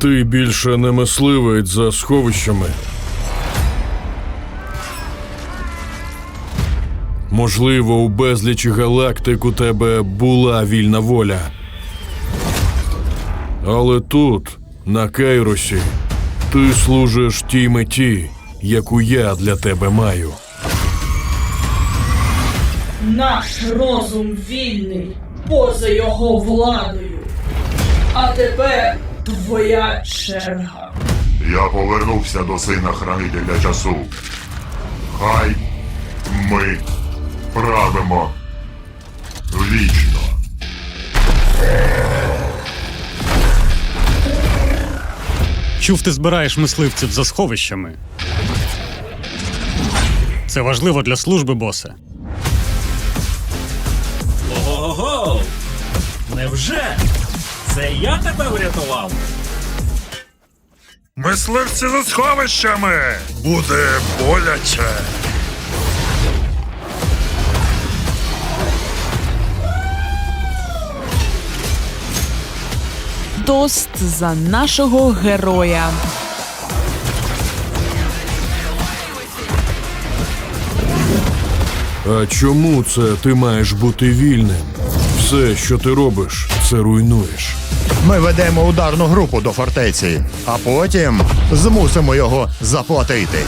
Ти більше не мисливець за сховищами. Можливо, у безлічі галактик у тебе була вільна воля. Але тут, на Кейросі, ти служиш тій меті, яку я для тебе маю. Наш розум вільний поза його владою. А тепер твоя черга. Я повернувся до сина хранителя часу. Хай ми правимо вічно. Чув, ти збираєш мисливців за сховищами. Це важливо для служби, босе. Ого! Невже? Це я тебе врятував? Мисливці за сховищами! Буде боляче. Тост за нашого героя. А чому це ти маєш бути вільним? Все, що ти робиш, це руйнуєш. Ми ведемо ударну групу до фортеці, а потім змусимо його заплатити.